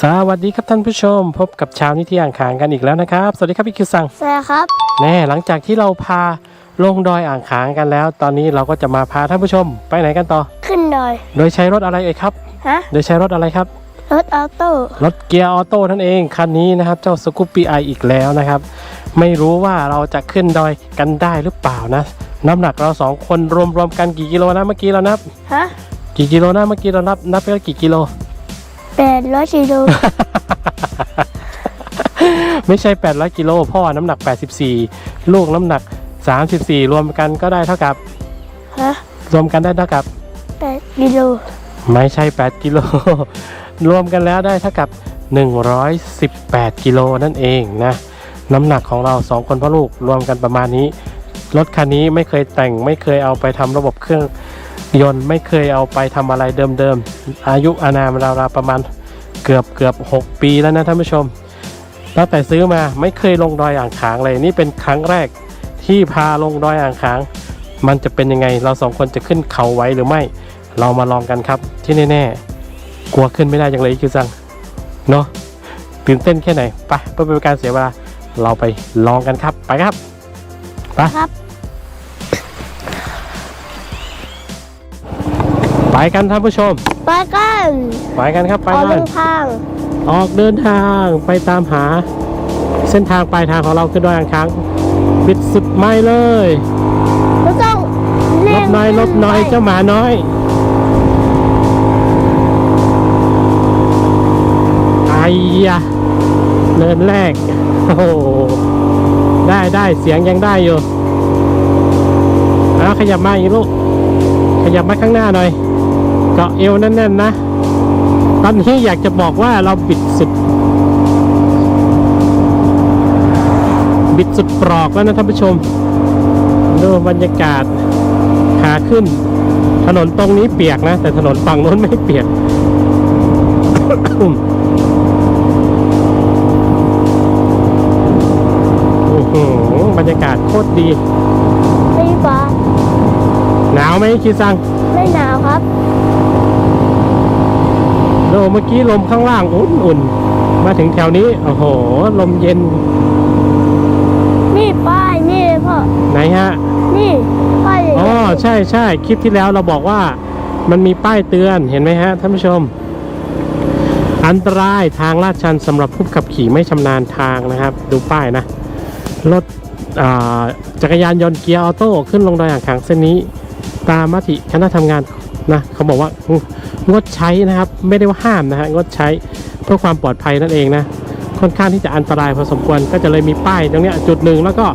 สวัสดีครับท่านผู้ชม พบกับเช้านี้ที่อ่างขางกันอีกแล้วนะครับ สวัสดีครับพี่คิวซังสวัสดีครับแน่หลังจากที่เราพาลงดอยอ่างขางกันแล้ว ตอนนี้เราก็จะมาพาท่านผู้ชมไปไหนกันต่อ ขึ้นดอย โดยใช้รถอะไรเอ่ยครับ ฮะ โดยใช้รถอะไรครับ รถออโต้ รถเกียร์ออโต้นั่นเองคันนี้นะครับ เจ้าสกูปปี้ไออีกแล้วนะครับ ไม่รู้ว่าเราจะขึ้นดอยกันได้หรือเปล่านะ น้ำหนักเราสองคนรวมๆกันกี่กิโลนะเมื่อกี้เรานับ ฮะ กี่กิโลนะเมื่อกี้เรานับนับไปแล้วกี่กิโล แปดร้อยกิโลไม่ใช่ 800กิโลพ่อน้ำหนัก 84 ลูกน้ำหนัก 34 รวมกันก็ได้เท่ากับ ฮะรวมกันได้เท่ากับ แปดกิโลไม่ใช่ 8 กิโล รวมกันแล้วได้เท่ากับ 118 กิโลนั่นเองนะ น้ำหนักของเราสองคนพ่อลูกรวมกันประมาณนี้ รถคันนี้ไม่เคยแต่งไม่เคยเอาไปทำระบบเครื่อง ยนต์ไม่เคยเอาไปทำอะไรเดิมๆ อายุอานามราวๆประมาณเกือบเกือบ6 ปีแล้วนะท่านผู้ชม ตั้งแต่ซื้อมาไม่เคยลงดอยอ่างขางเลยนี่เป็นครั้งแรกที่พาลงดอยอ่างขาง มันจะเป็นยังไงเราสองคนจะขึ้นเขาไหวหรือไม่ เรามาลองกันครับ ที่แน่ๆ กลัวขึ้นไม่ได้จังเลยคือจังเนาะตื่นเต้นแค่ไหนไปเพื่อเป็นการเสียเวลาเราไปลองกันครับไปครับไปครับ ไปกันท่านผู้ชม ไปกันไปกันครับไปออกกัเดินนทางออกเดินทางไปตามหา เส้นทางปลายทางของเราคือดอยอ่างขางบิดสุดไม่เลยเราต้องลบน้อยลบน้อยเจ้าหมาน้อยไอ้ยะเนินแรกโอ้โหได้ได้เสียงยังได้อยู่เอาขยับมาอีกลูกขยับมาข้างหน้าหน่อย เกาะเอวแน่นๆนะ ตอนนี้อยากจะบอกว่าเราบิดสุด บิดสุดปลอกแล้วนะท่านผู้ชม ดูบรรยากาศขาขึ้น ถนนตรงนี้เปียกนะ แต่ถนนฝั่งโน้นไม่เปียกอื้อหือบรรยากาศโคตรดี ไม่ฟ้าหนาวไหมคิดซัง ไม่หนาวครับ โลเมื่อกี้ลมข้างล่างอุ่นๆ มาถึงแถวนี้ โอ้โห ลมเย็น นี่ป้ายนี่พ่อ ไหนฮะ นี่ป้ายอ๋อ ใช่ใช่คลิปที่แล้วเราบอกว่ามันมีป้ายเตือนเห็นไหมฮะท่านผู้ชม อันตรายทางลาดชันสำหรับผู้ขับขี่ไม่ชำนาญทางนะครับ ดูป้ายนะ รถอ่าจักรยานยนต์เกียร์ออโต้ขึ้นลงดอยอ่างขางเส้นนี้ ตามมติคณะทำงานนะเขาบอกว่า งดใช้นะครับ ไม่ได้ว่าห้ามนะฮะงดใช้เพื่อความปลอดภัยนั่นเองนะค่อนข้างที่จะอันตรายพอสมควรก็จะเลยมีป้ายตรงนี้จุดหนึ่งแล้วก็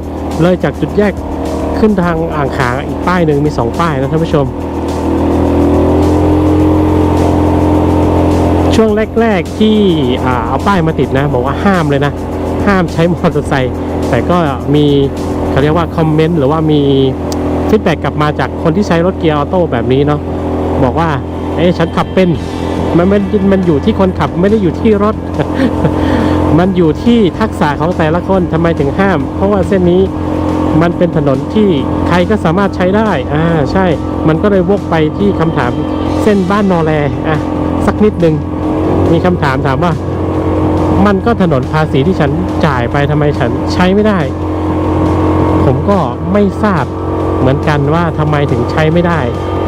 เลยจากจุดแยกขึ้นทางอ่างขางอีกป้ายหนึ่งมีสองป้ายนะท่านผู้ชม ช่วงแรก ๆที่เอาป้ายมาติดนะบอกว่าห้ามเลยนะ ห้ามใช้มอเตอร์ไซค์แต่ก็มีเขาเรียกว่าคอมเมนต์หรือว่ามีฟีดแบ็กกลับมาจากคนที่ใช้รถเกียร์ออโต้แบบนี้เนาะบอกว่า เอ๊ะฉันขับเป็น มันมันมันอยู่ที่คนขับไม่ได้อยู่ที่รถ มันอยู่ที่ทักษะของแต่ละคนทำไมถึงห้าม เพราะว่าเส้นนี้มันเป็นถนนที่ใครก็สามารถใช้ได้ อ่า ใช่ มันก็เลยวกไปที่คำถามเส้นบ้านนอแลอะสักนิดหนึ่งมีคำถามถามว่า มันก็ถนนภาษีที่ฉันจ่ายไปทำไมฉันใช้ไม่ได้ ผมก็ไม่ทราบเหมือนกันว่าทำไมถึงใช้ไม่ได้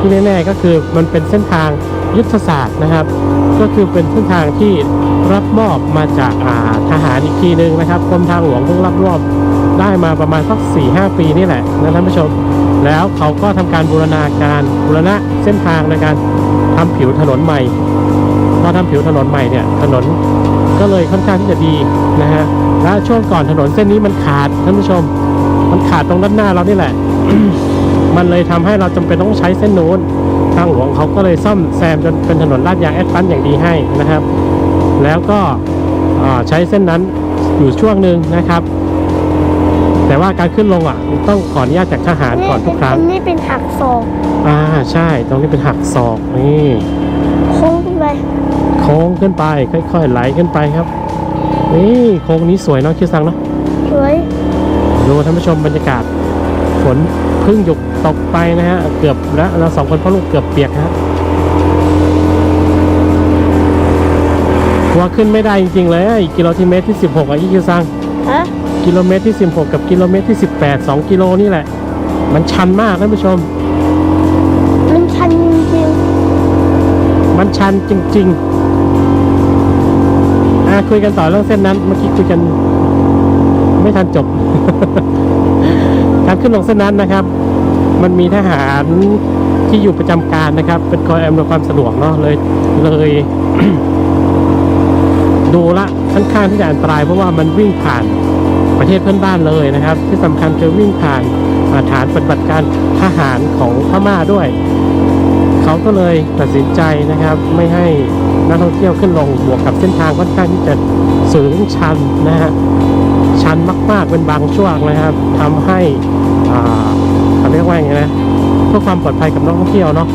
ที่แน่ๆก็คือมันเป็นเส้นทางยุทธศาสตร์นะครับ ก็คือเป็นเส้นทางที่รับมอบมาจากาทหารอีกทีหนึ่งนะครับกรมทางหลวงเพิ่งรับมอบได้มาประมาณสัก4ี่หปีนี่แหละนะท่านผู้ชม แล้วเขาก็ทำการบูรณาการบูรณะเส้นทางในการทำผิวถนนใหม่พอทำผิวถนนใหม่เนี่ยถนนก็เลยค่อนข้างที่จะดีนะฮะและช่วงก่อนถนนเส้นนี้มันขาดท่านผู้ชม มันขาดตรงด้านหน้าเรานี่แหละ มันเลยทำให้เราจำเป็นต้องใช้เส้นนู้น ทางหลวงเขาก็เลยซ่อมแซมจนเป็นถนนลาดยางแอดฟันอย่างดีให้นะครับ แล้วก็อ่าใช้เส้นนั้นอยู่ช่วงหนึ่งนะครับ แต่ว่าการขึ้นลงอะต้องขออนุญาตจากทหารก่อนทุกครั้งนี่เป็นหักศอกอ่าใช่ตรงนี้เป็นหักศอกนี่โค้งขึ้นไปโค้งขึ้นไปค่อยๆไหลขึ้นไปครับนี่โค้งนี้สวยเนาะคิวซังเนาะสวยดูท่านผู้ชมบรรยากาศ ฝนเพิ่งหยุดตกไปนะฮะเกือบแล้วเราสองคนพ่อลูกเกือบเปียกฮะว่าขึ้นไม่ได้จริงๆเลยไอ้กิโลเมตรที่ 16อะอีคิวซังฮะกิโลเมตรที่ 16 กับกิโลเมตรที่ 18 2 กิโลนี่แหละ มันชันมากท่านผู้ชม มันชันจริงมันชันจริงๆอะคุยกันต่อเรื่องเส้นนั้นเมื่อกี้คุยกัน ไม่ทันจบการขึ้นลงเส้นนั้นนะครับ มันมีทหารที่อยู่ประจำการนะครับ เป็นคอยอำนวยความสะดวกเนาะเลยเลยดูละค่อนข้างที่จะอันตรายเพราะว่ามันวิ่งผ่านประเทศเพื่อนบ้านเลยนะครับ ที่สำคัญคือวิ่งผ่านฐานปฏิบัติการทหารของพม่าด้วย เขาก็เลยตัดสินใจนะครับ ไม่ให้นักท่องเที่ยวขึ้นลงบวกกับเส้นทางค่อนข้างที่จะสูงชันนะฮะชันมากๆเป็นบางช่วงนะครับทำให้ เขาเรียกว่าไงนะเพื่อความปลอดภัยกับนักท่องเที่ยวเนาะ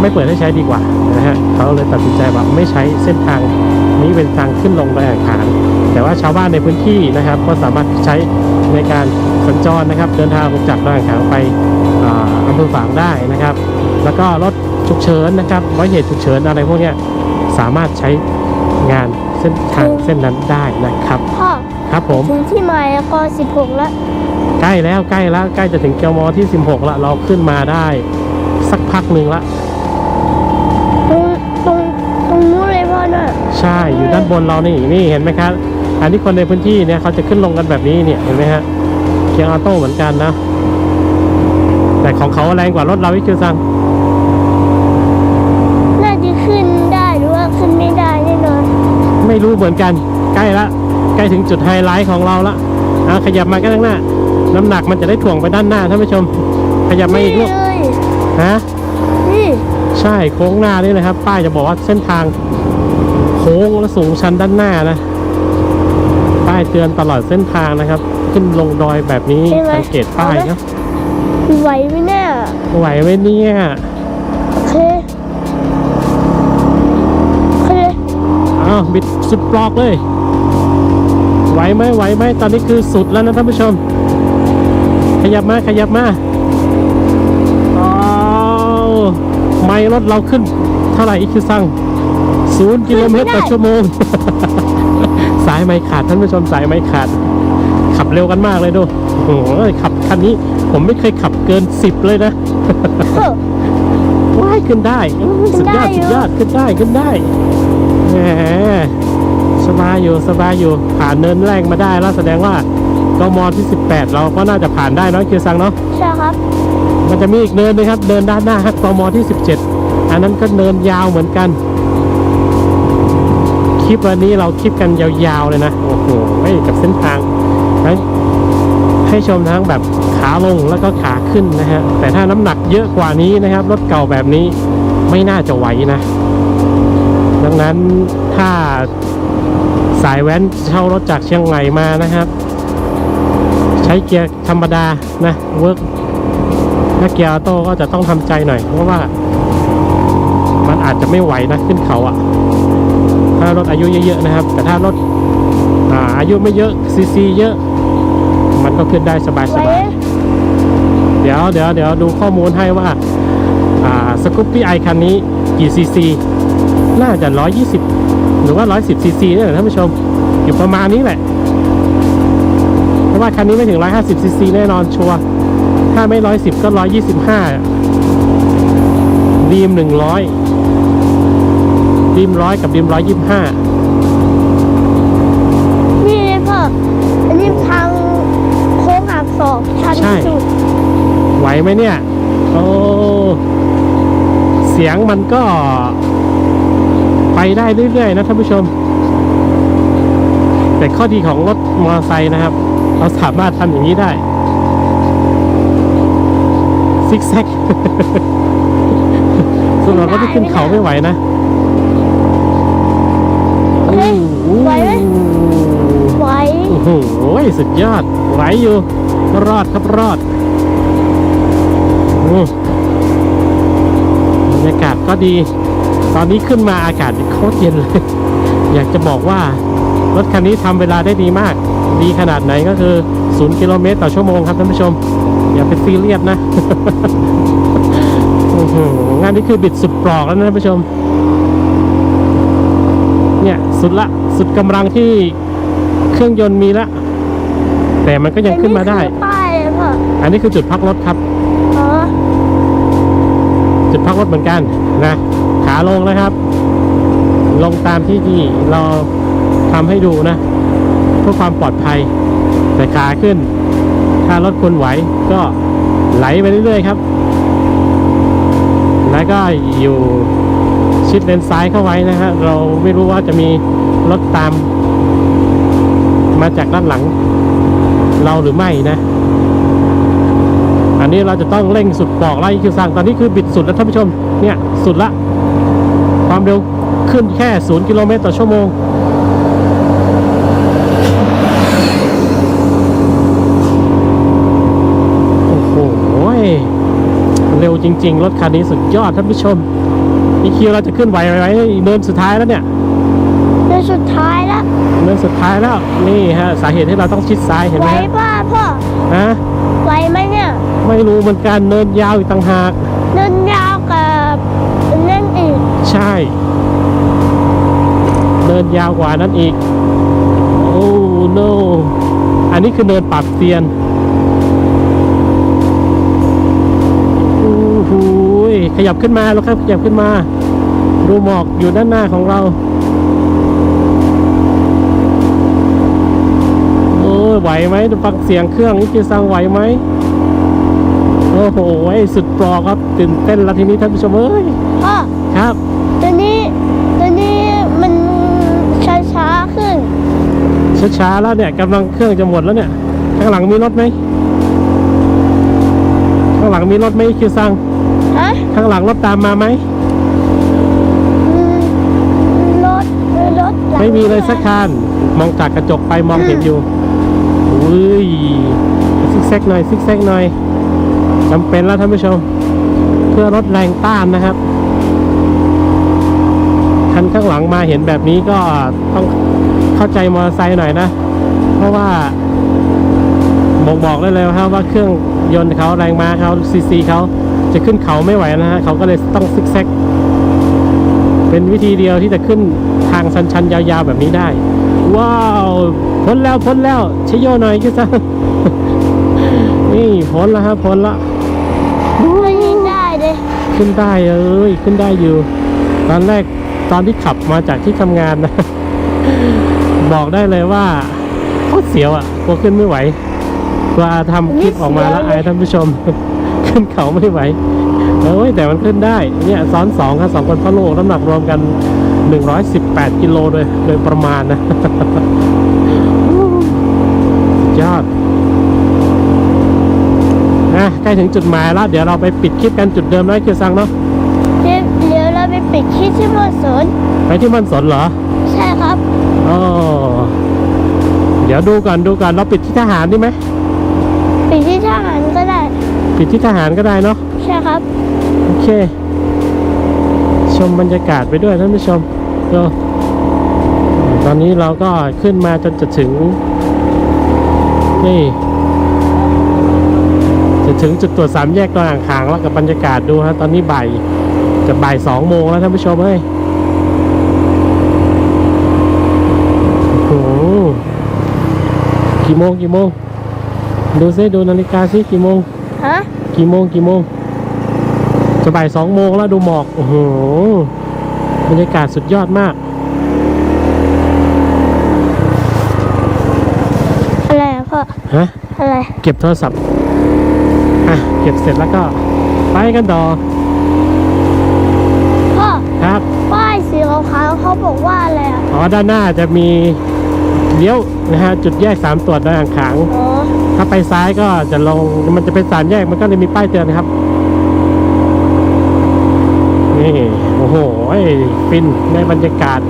ไม่เปิดให้ใช้ดีกว่านะฮะเขาเลยตัดสินใจว่าไม่ใช้เส้นทางนี้เป็นทางขึ้นลงโดยอาคารแต่ว่าชาวบ้านในพื้นที่นะครับ ก็สามารถใช้ในการสัญจรนะครับ เดินทางจากดอยอ่างขางไปอ่าอำเภอฝางได้นะครับ แล้วก็รถฉุกเฉินนะครับไว้เหตุฉุกเฉินอะไรพวกเนี้ยสามารถใช้งานเส้นทางเส้นนั้นได้นะครับๆพ่อครับผมถึงที่หมายแล้วก็สิบหกแล้ว ใกล้แล้วใกล้แล้วใกล้จะถึงเกียวมอที่ 16ละเราขึ้นมาได้ สักพักหนึ่งละตรงตรงตรงนู้นเลยพ่อน่ะใช่อยู่ด้านบนเรานี่นี่เห็นไหมครับอันนี้คนในพื้นที่เนี่ยเขาจะขึ้นลงกันแบบนี้เนี่ยเห็นไหมฮะเกียร์ออโต้เหมือนกันนะ แต่ของเขาแรงกว่ารถเราอีกคือซังน่าจะขึ้นได้หรือว่าขึ้นไม่ได้แน่นอนไม่รู้เหมือนกันใกล้ละใกล้ถึงจุดไฮไลท์ของเราละอะขยับมากันข้างหน้า น้ำหนักมันจะได้ถ่วงไปด้านหน้าท่านผู้ชม ขยับมาอีกลูกเลยฮะนี่ใช่โค้งหน้านี่เลยครับ ป้ายจะบอกว่าเส้นทาง โค้งและสูงชันด้านหน้านะ ป้ายเตือนตลอดเส้นทางนะครับ ขึ้นลงดอยแบบนี้สังเกตป้ายนะไหวไหมเนี่ยไหวไหมเนี่ยโอเคโอเคอ้าวบิดสุดปลอกเลย ไหวไหมไหวไหมตอนนี้คือสุดแล้วนะท่านผู้ชม ขยับมา ขยับมาอ้าวไม่รถเราขึ้น เท่าไหร่อีกคือสั่งศูนย์กิโลเมตรต่อชั่วโมง สายไม่ขาดท่านผู้ชมสายไม่ขาด ขับเร็วกันมากเลยดูโอ้โหขับคันนี้ ผมไม่เคยขับเกินสิบเลยนะเออว้ายขึ้นได้อื้อสุดยอดขึ้สุนดได้ยอดขึ้นได้ขึ้นได้แหมสบายอยู่สบายอยู่ผ่านเนินแรกมาได้แล้วแสดงว่า กมที่ 18 เราก็น่าจะผ่านได้เนอะคิวซังเนาะใช่ครับ มันจะมีอีกเนินนึงครับ เนินด้านหน้าครับกมที่ 17 อันนั้นก็เนินยาวเหมือนกัน คลิปวันนี้เราคลิปกันยาวๆเลยนะโอ้โหไม่กับเส้นทางทั้งให้ชมทั้งแบบขาลงแล้วก็ขาขึ้นนะฮะแต่ถ้าน้ำหนักเยอะกว่านี้นะครับรถเก่าแบบนี้ไม่น่าจะไหวนะ ดังนั้นถ้าสายแว้นเช่ารถจากเชียงใหม่มานะครับใช้เกียร์ธรรมดานะเวิร์กถ้าเกียร์ออโต้ก็จะต้องทำใจหน่อย เพราะว่า มันอาจจะไม่ไหวนะขึ้นเขาอะถ้ารถอายุเยอะๆนะครับ แต่ถ้ารถอ่าอายุไม่เยอะซีซีเยอะ มันก็ขึ้นได้สบายไหวๆไหมเดี๋ยวเดี๋ยวเดี๋ยวดูข้อมูลให้ว่าอ่าสกูปปี้ไอคันนี้กี่ซีซีน่าจะ 120 หรือว่า 110ซีซีเนี่ยแหละท่านผู้ชม อยู่ประมาณนี้แหละเพราะ ว่าคันนี้ไม่ถึง 150ซีซีแน่นอนชัวร์ถ้าไม่ 110 ก็ 125ดีม 100ดีม100 กับดีม 125 นี่เลยพ่ออันนี้ทางโค้งหักศอกชันใช่สุดไหวไหมเนี่ย โอ้เสียงมันก็ ไปได้เรื่อยๆนะท่านผู้ชม แต่ข้อดีของรถมอเตอร์ไซค์นะครับ เราสามารถทำอย่างนี้ได้ ซิกแซกส่วนเราก็ที่ขึ้นเขาไม่ไหวนะเฮ้ยไหวไหมไหวโอ้โหสุดยอด ไหวอยู่ รอดครับรอดอืมบรรยากาศก็ดี ตอนนี้ขึ้นมาอากาศโคตรเย็นเลย อยากจะบอกว่า รถคันนี้ทำเวลาได้ดีมาก ดีขนาดไหนก็คือ 0 กิโลเมตรต่อชั่วโมงครับท่านผู้ชม อย่าไปซีเรียสนะโอ้โหงานนี้คือบิดสุดปลอกแล้วนะท่านผู้ชมสุดละสุดกำลังที่เครื่องยนต์มีละ แต่มันก็ยังขึ้นมาได้ อัคือป้ายเลยพ่ออันนี้คือจุดพักรถครับอ๋อจุดพักรถเหมือนกันนะขาลงนะครับ ลงตามที่ที่เราทำให้ดูนะเพื่อความปลอดภัย แต่ขาขึ้น ถ้ารถคุณไหวก็ไหลไปเรื่อยๆครับ แล้วก็อยู่ชิดเลนซ้ายเข้าไว้นะฮะเราไม่รู้ว่าจะมีรถตาม มาจากด้านหลัง เราหรือไม่นะ อันนี้เราจะต้องเร่งสุดบอกไล่คือสั่งตอนนี้คือบิดสุดแล้วท่านผู้ชมเนี่ยสุดละ ความเร็วขึ้นแค่ 0 กิโลเมตรต่อชั่วโมง โอ้โห เร็ว จริง ๆ รถคันนี้สุดยอดท่านผู้ชมอีคิวเราจะขึ้นไหวไหมเนินสุดท้ายแล้วเนี่ยเดือนสุดท้ายแล้วเนินสุดท้ายแล้วนี่ฮะสาเหตุที่เราต้องชิดซ้ายเห็นไหไหวมฮะป่ะพ่อฮะไหวไหมเนี่ย ไม่รู้เหมือนกันเนินยาวอีกต่างหากเดินยาวกับนั่นอีก ใช่เนินยาวกว่านั้นอีกโอ้ no อันนี้คือเนินปรับเซียน ขยับขึ้นมาแล้วครับขยับขึ้นมา ดูหมอกอยู่ด้านหน้าของเรา โอ้ยไหวไหมดูฟังเสียงเครื่องนี่คือสั่งไหวไหมโอ้โหสุดปลอครับตื่นเต้นแล้วทีนี้ท่านผู้ชมเอ้ยพ่อครับตัวนี้ตัวนี้มันช้าช้าๆขึ้นช้าๆแล้วเนี่ยกำลังเครื่องจะหมดแล้วเนี่ยข้างหลังมีรถไหมข้างหลังมีรถไหมคิวซัง ฮะข้างหลังรถตามมาไหมอืมรถรถหงไม่มีเลยสักคัน มองจากกระจกไปมองเห็นอยู่อุ้ยซิกแซกหน่อยซิกแซกหน่อยจำเป็นแล้วท่านผู้ชม เพื่อลดแรงต้านนะครับ คันข้างหลังมาเห็นแบบนี้ก็ต้องเข้าใจมอเตอร์ไซค์หน่อยนะ เพราะว่าบอกบอกได้เลยครับว่าเครื่องยนต์เขาแรงม้าเขาซีซีเขา จะขึ้นเขาไม่ไหวนะฮะเขาก็เลยต้องซิกแซกเป็นวิธีเดียวที่จะขึ้นทางชันๆยาวๆแบบนี้ได้ ว้าวพ้นแล้วพ้นแล้วชโยหน่อยคิดซะนี่พ้นแล้วครับพ้นละไม่ได้เลยขึ้นได้เอ้ยขึ้นได้อยู่ ตอนแรกตอนที่ขับมาจากที่ทำงานนะ บอกได้เลยว่าโคตรเสียวอะกลัวขึ้นไม่ไหวกลัวทำคลิปออกมาแล้วอายท่านผู้ชม ขึ้นเขาไม่ไหวเอ้ยแต่มันขึ้นได้ เนี่ยซ้อนสองครับสองคนพ่อลูกน้ำหนักรวมกัน 118 กิโลโดยโดยประมาณนะสุดยอดนะใกล้ถึงจุดหมายแล้ว เดี๋ยวเราไปปิดคลิปกันจุดเดิมแล้วคือซังเนาะเดี๋ยวเดี๋ยวเราไปปิดที่ที่มอสนไปที่มันสนเหรอ ใช่ครับอ๋อเดี๋ยวดูก่อนดูก่อนเราปิดที่ทหารดีไหมปิดที่ทหาร ก็ได้ปิดที่ทหารก็ได้เนาะใช่ครับ โอเค ชมบรรยากาศไปด้วยท่านผู้ชมก็ตอนนี้เราก็ขึ้นมาจนจะถึง นี่ จะถึงจุดตรวจสามแยกตอนอ่างขางแล้วกับบรรยากาศดูฮะตอนนี้บ่ายจะบ่ายสองโมงแล้วท่านผู้ชมเฮ้ยโอ้โหกี่โมงกี่โมงดูซิดูนาฬิกาซิกี่โมงฮะ กี่โมงกี่โมงจะบ่ายสองโมงแล้วดูหมอก โอ้โห บรรยากาศสุดยอดมาก อะไรอะพ่อ ฮะ อะไร เก็บโทรศัพท์ อะ เก็บเสร็จแล้วก็ ไปกันต่อ พ่อ ครับ ป้ายสีขาวๆเขาบอกว่าอะไรอะอ๋อ ด้านหน้าจะมีเลี้ยวนะฮะ จุดแยกสามตรวจด้านอ่างขาง อ๋อ ถ้าไปซ้ายก็จะลงมันจะเป็นสามแยกมันก็เลยมีป้ายเตือนนะครับ นี่โอ้โหฟินในบรรยากาศ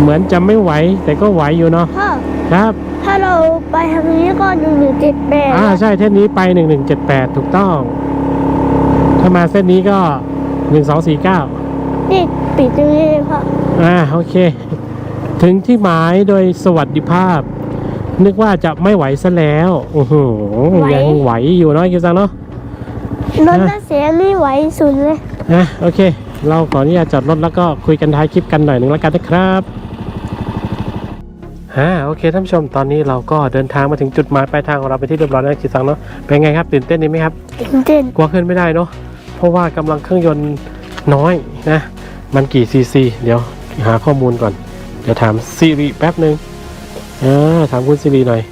เหมือนจะไม่ไหว แต่ก็ไหวอยู่เนาะพ่อครับ ถ้าเราไปทางนี้ก็หนึ่งหนึ่งเจ็ดแปดอ่าใช่เส้นนี้ไปหนึ่งหนึ่งเจ็ดแปดถูกต้อง ถ้ามาเส้นนี้ก็หนึ่งสองสี่เก้านี่ปิดตรงนี้เลยพ่ออ่าโอเค ถึงที่หมายโดยสวัสดิภาพ นึกว่าจะไม่ไหวซะแล้ว โอ้โหยังไหวอยู่เนาะกิซังเนาะรถน่าเสียนี่ไหวสุดเลยอะโอเค เราขออนุญาตจอดรถแล้วก็คุยกันท้ายคลิปกันหน่อยหนึ่งแล้วกันนะครับฮ่าโอเคท่านผู้ชมตอนนี้เราก็เดินทางมาถึงจุดหมายปลายทางของเราไปนที่เรียบร้อยแล้วคิดสังเนาะเป็นไงครับตื่นเต้นดีไหมครับตื่นเต้นกลัวขึ้นไม่ได้เนาะเพราะว่ากำลังเครื่องยนต์น้อยนะ มันกี่ซีซี เดี๋ยวหาข้อมูลก่อนเดี๋ยวถามซีรีแป๊บหนึ่งอ่าถามคุณซีรีหน่อย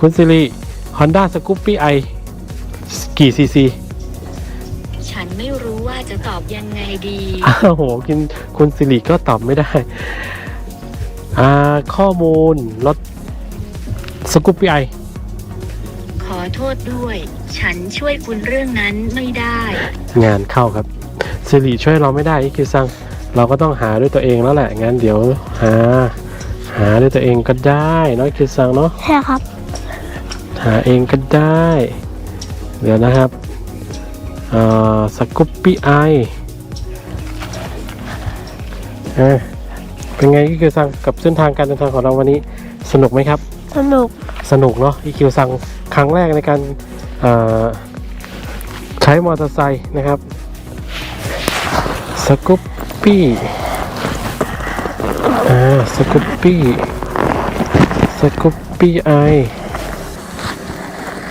คุณซีรี Honda Scoopy i กี่ซีซีฉันไม่รู้ว่าจะตอบยังไงดีอ้าวโหกินคุณซีรีก็ตอบไม่ได้ อ่า ข้อมูลรถ Scoopy i ขอโทษด้วย ฉันช่วยคุณเรื่องนั้นไม่ได้ งานเข้าครับสิริช่วยเราไม่ได้อีคิวซัง เราก็ต้องหาด้วยตัวเองแล้วแหละงั้นเดี๋ยวหา หาด้วยตัวเองก็ได้เนาะอีคิวซังเนาะใช่ครับ หาเองก็ได้ เดี๋ยวนะครับเอ่อสกุปปี้ไอเอ้ยเป็นไงอีคิวซังกับเส้นทางการเดินทางของเราวันนี้สนุกไหมครับ สนุกสนุกเนาะอีคิวซังครั้งแรกในการเอ่อใช้มอเตอร์ไซค์นะครับสกุป ปี้อ่าสกุปปี้สกุปปี้ไอ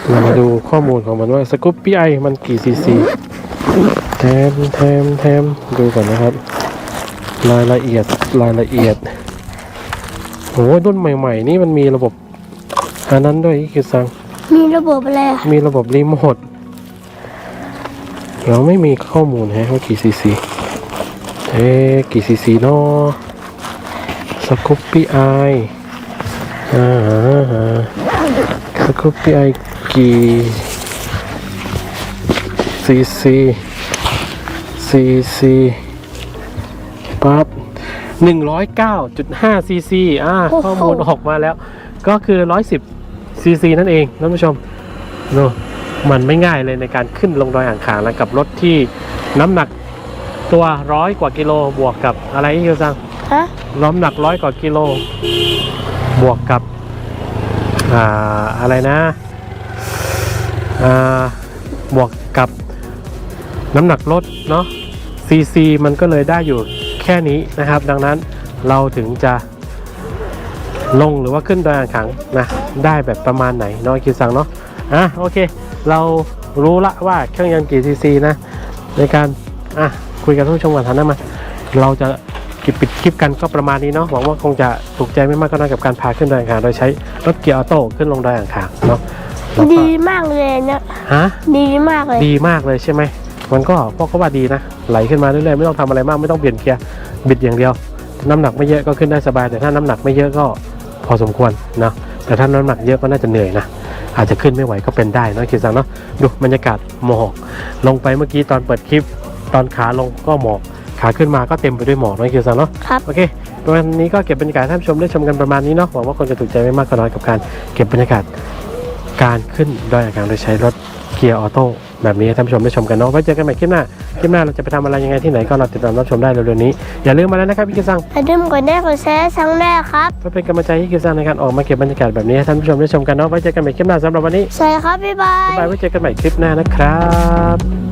เรามาดูข้อมูลของมันว่าสกุปปี้ไอมันกี่ซีซีแทมแทมแทมดูก่อนนะครับ รายละเอียดรายละเอียดโหรุ่นใหม่ ๆ นี่มันมีระบบอันนั้นด้วยอีคิวซังมีระบบอะไรอะมีระบบรีโมทเราไม่มีข้อมูลฮะว่ากี่ซีซี เอ๊กี่ซีซีเนาะสกูปปี้ไออ่าสกูปปี้ไอกี่ซีซีซีซีปั๊บหนึ่งร้อยเก้าจุดห้าซีซีอ่าข้อมูลออกมาแล้ว ก็คือร้อยสิบซีซีนั่นเองท่านผู้ชมโนมันไม่ง่ายเลยในการขึ้นลงดอยอ่างขางแล้วกับรถที่น้ำหนัก ตัวร้อยกว่ากิโลบวกกับอะไรที่เราสั่งฮะน้ำหนักร้อยกว่ากิโล บวกกับอ่าอะไรนะอ่าบวกกับน้ำหนักรถเนาะซีซีมันก็เลยได้อยู่แค่นี้นะครับ ดังนั้นเราถึงจะลงหรือว่าขึ้นดอยอ่างขางนะได้แบบประมาณไหนเน้อยคิวสั่งเนาะอะโอเค เรารู้ละว่าเครื่องยนต์กี่ซีซีนะในการอะ คุยกับท่านผู้ชมก่อนทันนะมาเราจะกิบปิดคลิปกันก็ประมาณนี้เนาะหวังว่าคงจะถูกใจไม่มากก็น้อยกับการพาขึ้นดอยอ่างขางโดยใช้รถเกียร์ออโต้ขึ้นลงดอยอ่างขางเนาะแล้วก็ดีมากเลยเนี่ยฮะ ดีมากเลยดีมากเลยใช่ไหม มันก็พ่อก็ว่าดีนะ ไหลขึ้นมาเรื่อยๆ ไม่ต้องทำอะไรมากไม่ต้องเปลี่ยนเกียร์บิดอย่างเดียว น้ำหนักไม่เยอะก็ขึ้นได้สบาย แต่ถ้าน้ำหนักไม่เยอะก็พอสมควรนะแต่ถ้าน้ำหนักเยอะก็น่าจะเหนื่อยนะ อาจจะขึ้นไม่ไหวก็เป็นได้เนอะคิดสังเนาะดูบรรยากาศหมอกลงไปเมื่อกี้ตอนเปิดคลิป ตอนขาลงก็หมอกขาขึ้นมาก็เต็มไปด้วยหมอกเนอะคิดสังเนาะครับ โอเควันนี้ก็เก็บบรรยากาศให้ท่านผู้ชมได้ชมกันประมาณนี้เนาะหวังว่าคนจะถูกใจไม่มากก็น้อยกับการเก็บบรรยากาศการขึ้นดอยอ่างขางโดยใช้รถเกียร์ออโต้แบบนี้ให้ท่านผู้ชมได้ชมกันเนาะไว้เจอกันใหม่คลิปหน้าคลิปหน้าเราจะไปทำอะไรยังไงที่ไหนก็รอติดตามรับชมได้เร็วๆนี้อย่าลืมมาแล้วนะครับพี่กิซังอย่าลืมกดได้กดแชร์ทั้งแรกครับเพื่อเป็นกำลังใจให้กิซังในการออกมาเก็บบรรยากาศแบบนี้ให้ท่านผู้ชมได้ชมกันเนาะไว้เจอกันใหม่คลิปหน้าสำหรับวันนี้ใช่ครับบ๊ายบายบ๊ายบายไว้เจอกันใหม่คลิปหน้านะครับ